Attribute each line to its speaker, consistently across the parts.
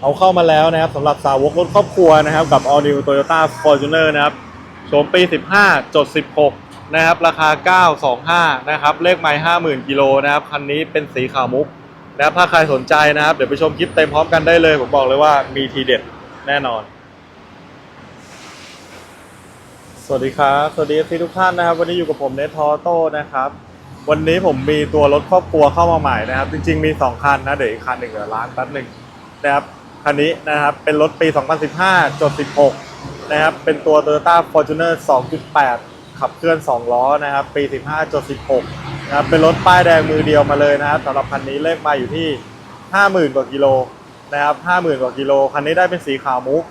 Speaker 1: เอาเข้ามาแล้วนะครับสำหรับสาวกรถครอบครัวนะครับ กับ All New Toyota Fortuner นะครับโฉมปี 15จด16 นะครับ ราคา 925 นะครับ เลขไมล์50,000 กิโลนะครับ คันนี้เป็นสีขาวมุกนะครับถ้าใครสนใจนะครับ เดี๋ยวไปชมคลิปเต็มพร้อมกันได้เลย ผมบอกเลยว่ามีทีเด็ดแน่นอน สวัสดีครับ สวัสดีทุกท่านนะครับ วันนี้อยู่กับผมเนททอโต้นะครับวันนี้ผมมีตัวรถครอบครัวเข้ามาใหม่นะครับ จริง ๆ มี 2 คันนะ เดี๋ยวอีกคันหนึ่งเดี๋ยวล้างแป๊บหนึ่งนะครับ คันนี้นะครับ เป็นรถปี 2015จด16 นะครับ เป็นตัว Toyota Fortuner 2.8 ขับเคลื่อน 2 ล้อนะครับ ปี 15จด16 นะครับ เป็นรถป้ายแดงมือเดียวมาเลยนะครับสำหรับคันนี้เลขมาอยู่ที่ 50,000 กว่ากิโลนะครับ 50,000 กว่ากิโล คันนี้ได้เป็นสีขาวมุก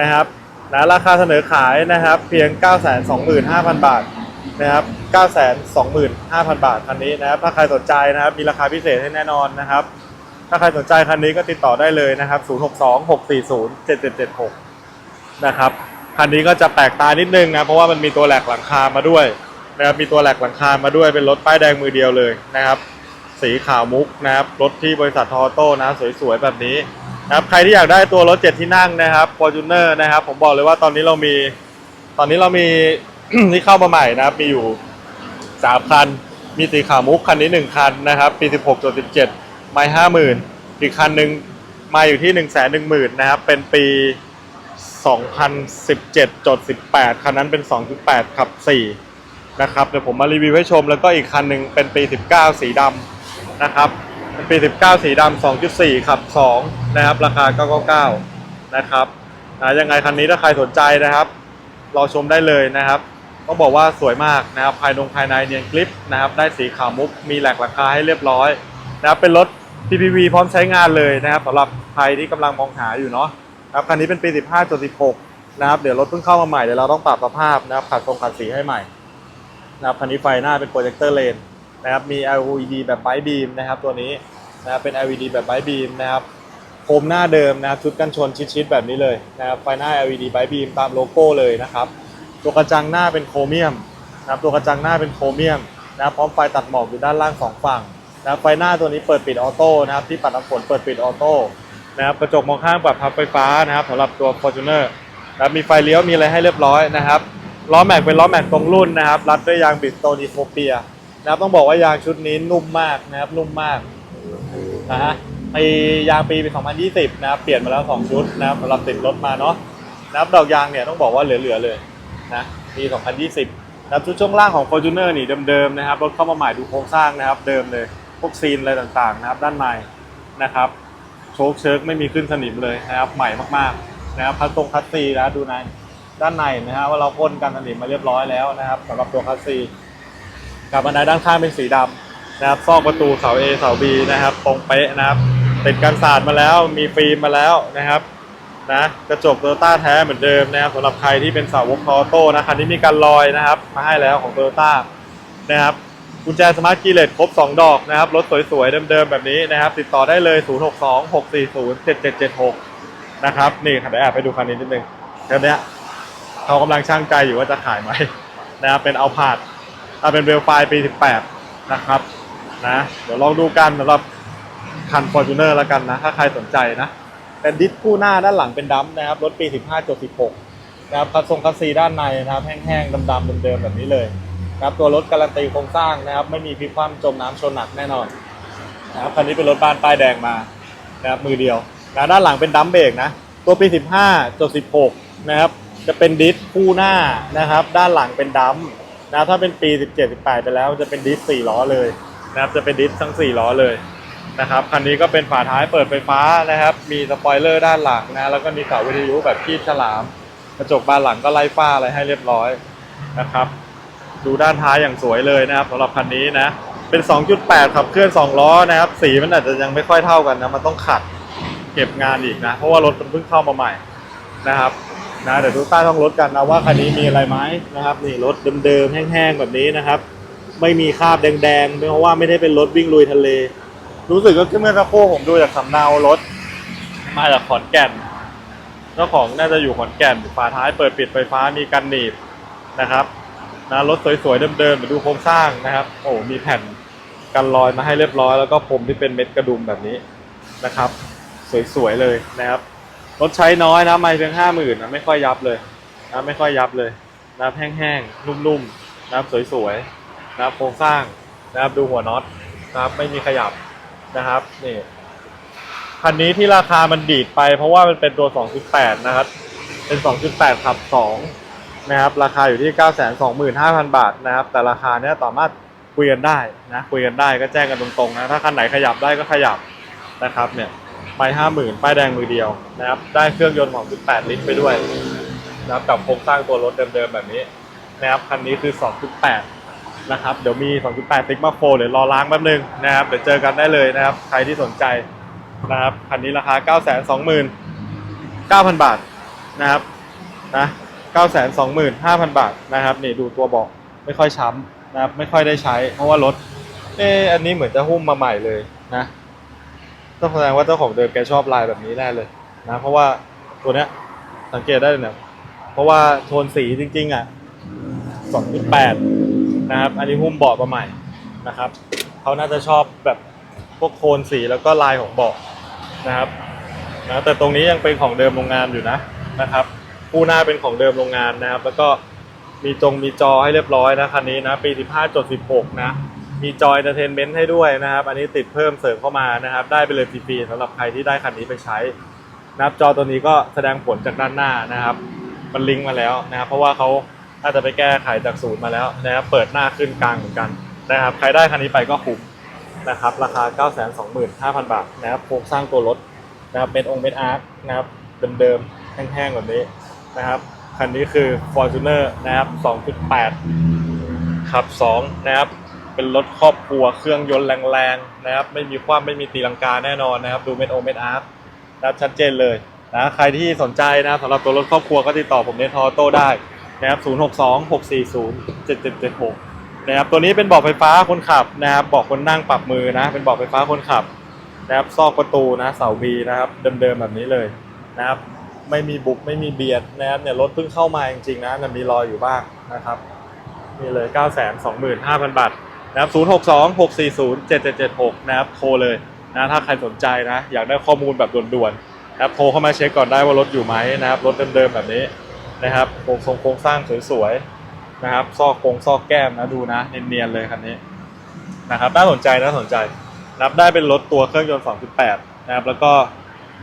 Speaker 1: นะครับนะราคาเสนอขายนะครับเพียง 925,000 บาทนะครับ 925,000 บาทคันนี้นะครับ ถ้าใครสนใจนะครับ มีราคาพิเศษให้แน่นอนนะครับ ถ้าใครสนใจคันนี้ก็ติดต่อได้เลยนะครับ 062-640-7776 นะครับ คันนี้ก็จะแปลกตานิดนึงนะ เพราะว่ามันมีตัวแหลกหลังคามาด้วยนะครับ มีตัวแหลกหลังคามาด้วย เป็นรถป้ายแดงมือเดียวเลยนะครับ สีขาวมุกนะครับ รถที่บริษัททอโต้นะ สวยๆ แบบนี้นะครับ ใครที่อยากได้ตัวรถเจ็ดที่นั่งนะครับ Fortuner นะครับ ผมบอกเลยว่าตอนนี้เรามี ตอนนี้เรามีที่เข้ามาใหม่นะครับ มีอยู่สามคัน มีสีขาวมุกคันนี้หนึ่งคันนะครับ ปี 16จด17 ไม่ห้าหมื่นอีกคันหนึ่งมาอยู่ที่หนึ่งแสนหนึ่งหมื่นนะครับ เป็นปี 2017จด18 คันนั้นเป็น 2.8ขับ 4 นะครับ เดี๋ยวผมมารีวิวให้ชมแล้วก็อีกคันหนึ่งเป็นปี 19 สีดำนะครับ เป็นปี 19 สีดำ2.4ขับ 2 นะครับ ราคา 999 นะครับนะยังไงคันนี้ถ้าใครสนใจนะครับรอชมได้เลยนะครับต้องบอกว่าสวยมากนะครับภายนงภายในเนียนกริปนะครับได้สีขาวมุกมีแหลกราคาให้เรียบร้อยนะครับเป็นรถ PPV พร้อมใช้งานเลยนะครับสำหรับใครที่กำลังมองหาอยู่เนาะครับคันนี้เป็นปี 15จด16 นะครับ เดี๋ยวรถเพิ่งเข้ามาใหม่เดี๋ยวเราต้องปรับสภาพนะครับขัดทรงขัดสีให้ใหม่นะครับคันนี้ไฟหน้าเป็นโปรเจคเตอร์เลนนะครับมี LED แบบไบบีมนะครับตัวนี้นะครับเป็น LED แบบไบบีมนะครับโคมหน้าเดิมนะครับชุดกันชนชิดๆแบบนี้เลยนะครับไฟหน้า LED ไบบีมตามโลโก้เลยนะครับตัวกระจังหน้าเป็นโครเมียมนะครับตัวกระจังหน้าเป็นโครเมียมนะครับพร้อมไฟตัดหมอกอยู่ด้านล่างสองฝั่ง นะไฟหน้าตัวนี้เปิดปิดออโต้นะครับที่ปัดน้ำฝนเปิดปิดออโต้นะครับกระจกมองข้างปรับพับไฟฟ้านะครับสำหรับตัว Fortuner นะมีไฟเลี้ยวมีอะไรให้เรียบร้อยนะครับล้อแม็กเป็นล้อแม็กตรงรุ่นนะครับรัดด้วยยางบิดโตนิโคเปียนะครับต้องบอกว่ายางชุดนี้นุ่มมากนะครับนุ่มมากนะฮะไอยางปีปี2020นะครับเปลี่ยนมาแล้ว 2 ชุดนะครับสำหรับติดรถมาเนาะนะครับดอกยางเนี่ยต้องบอกว่าเหลือๆเลยนะปี 2020นะครับชุดช่วงล่างของ Fortuner นี่เดิมๆนะครับรถเข้ามาใหม่ดูโครงสร้างนะครับเดิมเลย พวกซีนอะไรต่างๆนะครับ ด้านในนะครับโชคเชิร์กไม่มีขึ้นสนิมเลยนะครับ ใหม่มากๆนะครับพัดตรงคัสซีนะดูในด้านในนะฮะว่าเราพ่นกันสนิมมาเรียบร้อยแล้วนะครับสำหรับตัวคัสซีกับบันไดด้านข้างเป็นสีดำนะครับซอกประตูเสา A เสา B นะครับ ตรงเป๊ะนะครับติดกันสาดมาแล้วมีฟิล์มมาแล้วนะครับนะกระจกโตโยต้าแท้เหมือนเดิมนะครับสำหรับใครที่เป็นสาวกทอโต้นะคันนี้มีการลอยนะครับ มาให้แล้วของโตโยต้านะครับ กุญแจสมาร์ทคีเลสครบ 2 ดอกนะครับ รถสวยๆ เดิมๆ แบบนี้นะครับ ติดต่อได้เลย 0626407776 นะครับ นี่ค่ะเดี๋ยวแอบไปดูคันนี้นิดนึงคันเนี้ยเขากำลังช่างใจอยู่ว่าจะขายไหมนะครับเป็นเอาผาดเอาเป็นเวลไฟปี18 นะครับนะเดี๋ยวลองดูกันสำหรับคัน Fortuner แล้วกันนะ ถ้าใครสนใจนะเป็นดิสคู่หน้าด้านหลังเป็นดัมป์นะครับรถปี 15-16 นะครับคัสทรงคัสซีด้านในนะครับแห้งๆดำๆเดิมๆแบบนี้เลย นะครับตัวรถการันตีโครงสร้างนะครับ ไม่มีพลิกคว่ำจมน้ำชนหนักแน่นอนนะครับคันนี้เป็นรถบ้านป้ายแดงมานะครับมือเดียวนะด้านหลังเป็นดัมเบรกนะตัวปี 15จด16 นะครับ จะเป็นดิสคู่หน้านะครับ ด้านหลังเป็นดัมนะถ้าเป็นปี 17 18ไปแล้วจะเป็นดิส4ล้อเลยนะครับจะเป็นดิสทั้ง 4 ล้อเลยนะครับคันนี้ก็เป็นฝาท้ายเปิดไฟฟ้านะครับ มีสปอยเลอร์ด้านหลังนะแล้วก็มีเสาวิทยุแบบคีบฉลาม กระจกบานหลังก็ไล่ฟ้าอะไรให้เรียบร้อยนะครับ ดูด้านท้ายอย่างสวยเลยนะครับสำหรับคันนี้นะ เป็น 2.8 ขับเคลื่อน 2 ล้อนะครับ สีมันอาจจะยังไม่ค่อยเท่ากันนะ มันต้องขัดเก็บงานอีกนะ เพราะว่ารถมันเพิ่งเข้ามาใหม่นะครับนะเดี๋ยวดูใต้ท้องรถกันนะว่าคันนี้มีอะไรไหมนะครับนี่รถเดิมๆแห้งๆแบบนี้นะครับ ไม่มีคราบแดงๆเพราะว่าไม่ได้เป็นรถวิ่งลุยทะเล รู้สึกก็เมื่อสักครู่ผมดูจากสำเนารถ มาจากขอนแก่นเจ้าของน่าจะอยู่ขอนแก่นฝาท้ายเปิดปิดไฟฟ้ามีกันหนีบนะครับ นะรถสวยๆเดิมๆมาดูโครงสร้างนะครับ โอ้มีแผ่นกันรอยมาให้เรียบร้อยแล้วก็พรมที่เป็นเม็ดกระดุมแบบนี้นะครับ สวยๆเลยนะครับ รถใช้น้อยนะไม่เพียงห้าหมื่นนะไม่ค่อยยับเลยนะไม่ค่อยยับเลยนะแห้งๆนุ่มๆนะครับสวยๆนะครับโครงสร้างนะครับดูหัวน็อตนะครับไม่มีขยับนะครับนี่คันนี้ที่ราคามันดีดไปเพราะว่ามันเป็นตัว 2.8 นะครับ เป็น 2.8 ขับ 2 นะครับราคาอยู่ที่ 925,000 บาทนะครับ แต่ราคาเนี้ยสามารถคุยกันได้นะคุยกันได้ก็แจ้งกันตรงๆนะถ้าคันไหนขยับได้ก็ขยับนะครับเนี่ยไปห้าหมื่นป้ายแดงมือเดียวนะครับได้เครื่องยนต์ของ18ลิตรไปด้วยนะครับกับโครงสร้างตัวรถเดิมๆแบบนี้นะครับคันนี้คือ 2.8 นะครับ เดี๋ยวมี 2.8 Sigma 4เดี๋ยวรอล้างแป๊บนึงนะครับเดี๋ยวเจอกันได้เลยนะครับ ใครที่สนใจนะครับคันนี้ราคา 929,000 บาทนะครับนะ 925,000 บาทนะครับนี่ดูตัวบอกไม่ค่อยช้ำนะครับไม่ค่อยได้ใช้ เพราะว่ารถเอออันนี้เหมือนจะหุ้มมาใหม่เลยนะต้องแสดงว่าเจ้าของเดิมแกชอบลายแบบนี้แน่เลยนะเพราะว่าตัวเนี้ยสังเกตได้เลยเนี่ยเพราะว่าโทนสีจริงๆอะ2.8นะครับอันนี้หุ้มเบาะมาใหม่นะครับเขาน่าจะชอบแบบพวกโทนสีแล้วก็ลายของเบาะนะครับนะแต่ตรงนี้ยังเป็นของเดิมโรงงานอยู่นะนะครับ คู่หน้าเป็นของเดิมโรงงานนะครับ แล้วก็มีจงมีจอให้เรียบร้อยนะคันนี้นะปี 15.16 นะ มีจอยเอนเตอร์เทนเมนต์ให้ด้วยนะครับ อันนี้ติดเพิ่มเสริมเข้ามานะครับ ได้ไปเลยฟรีๆสำหรับใครที่ได้คันนี้ไปใช้นับจอตัวนี้ก็แสดงผลจากด้านหน้านะครับ มันลิงก์มาแล้วนะครับ เพราะว่าเขาน่าจะไปแก้ไขจากศูนย์มาแล้วนะครับ เปิดหน้าขึ้นกลางเหมือนกันนะครับ ใครได้คันนี้ไปก็คุ้มนะครับ ราคา 925,000 บาทนะครับ โครงสร้างตัวรถนะครับ เป็นองค์เม็ดอาร์คนะครับ เดิมๆ แห้งๆ แบบนี้ นะครับ คันนี้คือ Fortuner นะครับ 2.8 ขับ 2 นะครับ เป็นรถครอบครัวเครื่องยนต์แรงๆนะครับ ไม่มีความไม่มีตีลังกาแน่นอนนะครับ ดูเม็ดโอเม็ดอาร์นะครับชัดเจนเลยนะใครที่สนใจนะครับสำหรับตัวรถครอบครัวก็ติดต่อผมเนทอโต้ได้นะครับ 062 640 7776 นะครับ ตัวนี้เป็นเบาะไฟฟ้าคนขับนะครับเบาะคนนั่งปรับมือนะ เป็นเบาะไฟฟ้าคนขับนะครับ ซอกประตูนะ เสาบีนะครับ เดิมๆแบบนี้เลยนะครับ ไม่มีบุกไม่มีเบียดนะครับเนี่ยรถเพิ่งเข้ามาจริงๆนะมีรอยอยู่บ้างนะครับนี่เลย 9 2 5 0 0 0 บาทนะครับ 062 640 7776 นะครับ โทรเลยนะถ้าใครสนใจนะ อยากได้ข้อมูลแบบด่วนๆนะครับ โทรเข้ามาเช็คก่อนได้ว่ารถอยู่ไหมนะครับ รถเดิมๆแบบนี้นะครับโครงทรงโครงสร้างสวยๆนะครับ ซอกโครงซอกแก้มนะดูนะเนียนๆเลยคันนี้นะครับ น่าสนใจน่าสนใจนับได้เป็นรถตัวเครื่องยนต์ 2.8 นะครับ แล้วก็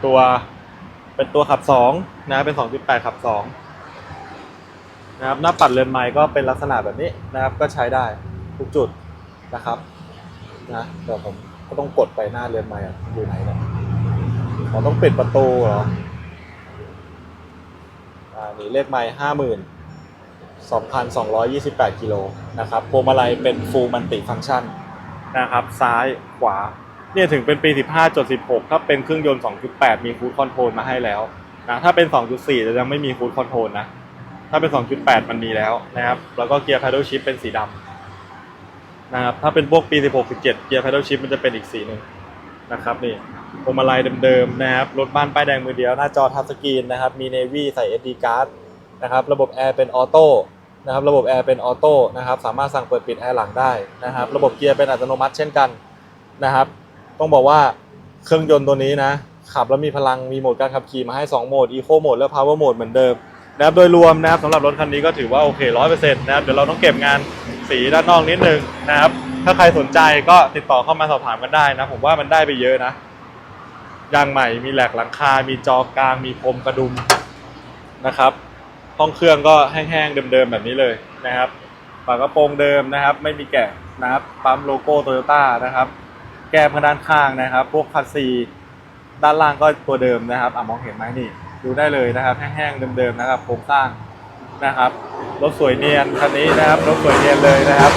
Speaker 1: ตัว เป็นตัวขับ2นะเป็น2.8ขับ2นะครับหน้าปัดเรือนไม้ก็เป็นลักษณะแบบนี้นะครับ ก็ใช้ได้ทุกจุดนะครับนะเดี๋ยวผมก็ต้องกดไปหน้าเรือนไม้อยู่ไหนเนี่ยผมต้องปิดประตูเหรออ่านี่เลขไม้ห้าหมื่นสองพันสองร้อยยี่สิบแปดกิโลนะครับพวงมาลัยเป็นฟูลมันติฟังก์ชันนะครับ ซ้ายขวา เนี่ยถึงเป็นปี 15.16 ถ้าเป็นเครื่องยนต์ 2.8 มีคูดคอนโทรลมาให้แล้วนะถ้าเป็น 2.4 จะยังไม่มีคูดคอนโทรลนะ ถ้าเป็น 2.8 มันมีแล้วนะครับ แล้วก็เกียร์ paddle shift เป็นสีดำนะครับ ถ้าเป็นพวกปี 16 17 เกียร์ paddle shift มันจะเป็นอีกสีหนึ่งนะครับนี่พวงมาลัยเดิมๆนะครับ รถบ้านป้ายแดงมือเดียว หน้าจอทัชสกรีนนะครับ มี Navy ใส่ SD card นะครับ ระบบแอร์เป็นออโต้นะครับ ระบบแอร์เป็นออโต้นะครับ สามารถสั่งเปิดปิดแอร์หลังได้นะครับ ระบบเกียร์เป็นอัตโนมัติเช่นกันนะครับ ต้องบอกว่าเครื่องยนต์ตัวนี้นะ ขับแล้วมีพลังมีโหมดการขับขี่มาให้ 2 โหมด Eco โหมดและ Power โหมดเหมือนเดิมนะครับโดยรวมนะครับสำหรับรถคันนี้ก็ถือว่าโอเคร้อยเปอร์เซ็นต์นะครับเดี๋ยวเราต้องเก็บงานสีด้านนอกนิดนึงนะครับ ถ้าใครสนใจก็ติดต่อเข้ามาสอบถามกันได้นะ ผมว่ามันได้ไปเยอะนะยางใหม่มีแหลกหลังคา มีจอกลาง มีพรมกระดุมนะครับห้องเครื่องก็แห้งๆเดิมๆแบบนี้เลยนะครับฝากระโปรงเดิมนะครับ ไม่มีแกะนะครับปั๊มโลโก้โตโยต้านะครับ แก้มข้างด้านข้างนะครับ พวกคัสซีด้านล่างก็ตัวเดิมนะครับอะมองเห็นไหมนี่ ดูได้เลยนะครับ แห้งๆเดิมๆนะครับโครงสร้างนะครับรถสวยเนียนคันนี้นะครับรถสวยเนียนเลยนะครับ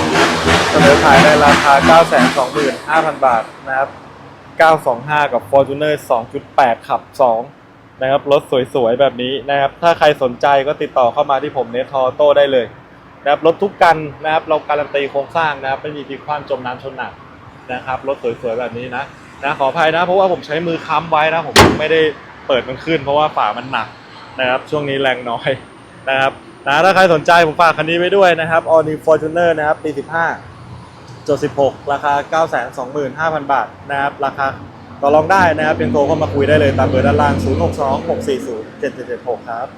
Speaker 1: เสนอขายในราคา 925,000 บาทนะครับ 925 กับ Fortuner 2.8 ขับ 2 นะครับรถสวยๆ แบบนี้นะครับ ถ้าใครสนใจก็ติดต่อเข้ามาที่ผมเนทอโต้ได้เลยนะครับรถทุกกันนะครับเราการันตีโครงสร้างนะครับไม่มีพลิกคว่ำจมน้ำชนหนัก นะครับรถสวยๆแบบนี้นะนะขออภัยนะเพราะว่าผมใช้มือค้ำไว้นะ ผมไม่ได้เปิดมันขึ้น เพราะว่าฝามันหนักนะครับช่วงนี้แรงน้อยนะครับนะถ้าใครสนใจผมฝากคันนี้ไว้ด้วยนะครับ All New Fortuner นะครับปี 15จด16 ราคา 925,000 บาทนะครับราคาต่อรองได้นะครับเป็นโทรเข้ามาคุยได้เลยตามเบอร์ด้านล่าง 0 6 2 6 4 0 7 7 7 6 ครับ